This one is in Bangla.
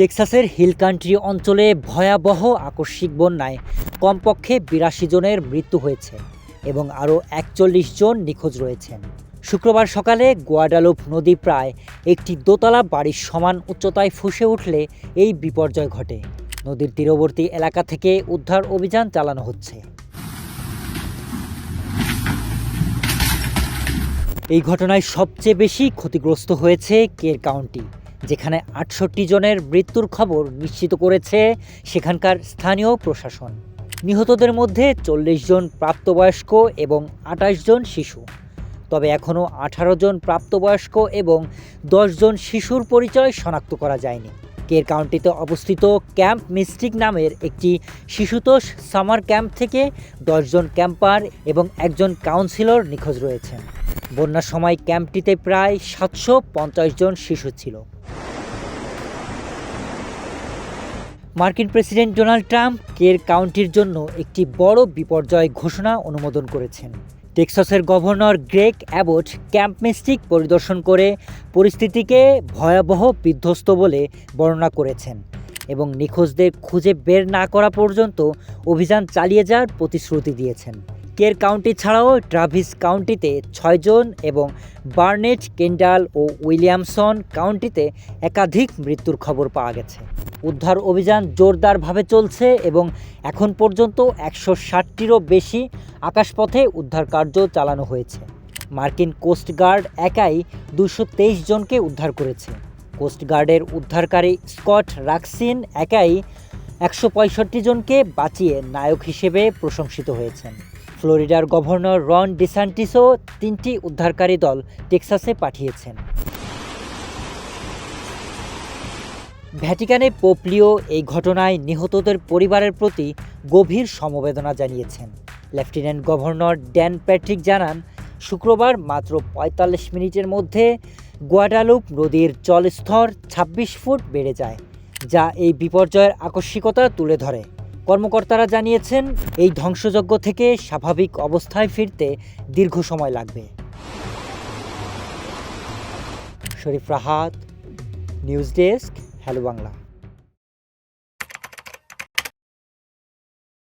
টেক্সাসের হিল কান্ট্রি অঞ্চলে ভয়াবহ আকস্মিক বন্যায় কমপক্ষে বিরাশি জনের মৃত্যু হয়েছে এবং আরও একচল্লিশ জন নিখোঁজ রয়েছেন। শুক্রবার সকালে গোয়াডালুপ নদী প্রায় একটি দোতলা বাড়ির সমান উচ্চতায় ফুসে উঠলে এই বিপর্যয় ঘটে। নদীর তীরবর্তী এলাকা থেকে উদ্ধার অভিযান চালানো হচ্ছে। এই ঘটনায় সবচেয়ে বেশি ক্ষতিগ্রস্ত হয়েছে কের কাউন্টি। যেখানে আটষট্টি জনের মৃত্যুর খবর নিশ্চিত করেছে সেখানকার স্থানীয় প্রশাসন। নিহতদের মধ্যে চল্লিশ জন প্রাপ্তবয়স্ক এবং আঠাশ জন শিশু। তবে এখনও আঠারো জন প্রাপ্তবয়স্ক এবং জন শিশুর পরিচয় শনাক্ত করা যায়নি। কের কাউন্টিতে অবস্থিত ক্যাম্প মিস্টিক নামের একটি শিশুতোষ সামার ক্যাম্প থেকে দশজন ক্যাম্পার এবং একজন কাউন্সিলর নিখোঁজ রয়েছেন। বন্যার সময় ক্যাম্পটিতে প্রায় সাতশো পঞ্চাশ জন শিশু ছিল। মার্কিন প্রেসিডেন্ট ডোনাল্ড ট্রাম্প কের কাউন্টির জন্য একটি বড় বিপর্যয় ঘোষণা অনুমোদন করেছেন। টেক্সাসের governor Greg Abbott camp Mystic পরিদর্শন করে পরিস্থিতিকে ভয়াবহ বিধ্বস্ত বলে বর্ণনা করেছেন এবং নিখোঁজদের খুঁজে বের না করা পর্যন্ত অভিযান চালিয়ে যাওয়ার প্রতিশ্রুতি দিয়েছেন। কের কাউন্টি ছাড়াও ট্রাভিস কাউন্টিতে ছয়জন এবং বার্নেট, কেন্ডাল ও উইলিয়ামসন কাউন্টিতে একাধিক মৃত্যুর খবর পাওয়া গেছে। উদ্ধার অভিযান জোরদারভাবে চলছে এবং এখন পর্যন্ত একশো ষাটটিরও বেশি আকাশপথে উদ্ধার কার্য চালানো হয়েছে। মার্কিন কোস্টগার্ড একাই দুশো তেইশ জনকে উদ্ধার করেছে। কোস্টগার্ডের উদ্ধারকারী স্কট রাক্সিন একাই একশো পঁয়ষট্টি জনকে বাঁচিয়ে নায়ক হিসেবে প্রশংসিত হয়েছেন। ফ্লোরিডার গভর্নর রন ডিসান্টিসও তিনটি উদ্ধারকারী দল টেক্সাসে পাঠিয়েছেন। ভ্যাটিকানে পোপলিও এই ঘটনায় নিহতদের পরিবারের প্রতি গভীর সমবেদনা জানিয়েছেন। লেফটেন্যান্ট গভর্নর ড্যান প্যাট্রিক জানান, শুক্রবার মাত্র পঁয়তাল্লিশ মিনিটের মধ্যে গোয়াডালুপ নদীর জলস্তর ছাব্বিশ ফুট বেড়ে যায়, যা এই বিপর্যয়ের আকস্মিকতা তুলে ধরে। কর্মকর্তারা জানিয়েছেন, এই ধ্বংসযজ্ঞ থেকে স্বাভাবিক অবস্থায় ফিরতে দীর্ঘ সময় লাগবে। Sharif Rahat, news desk, hello Bangla.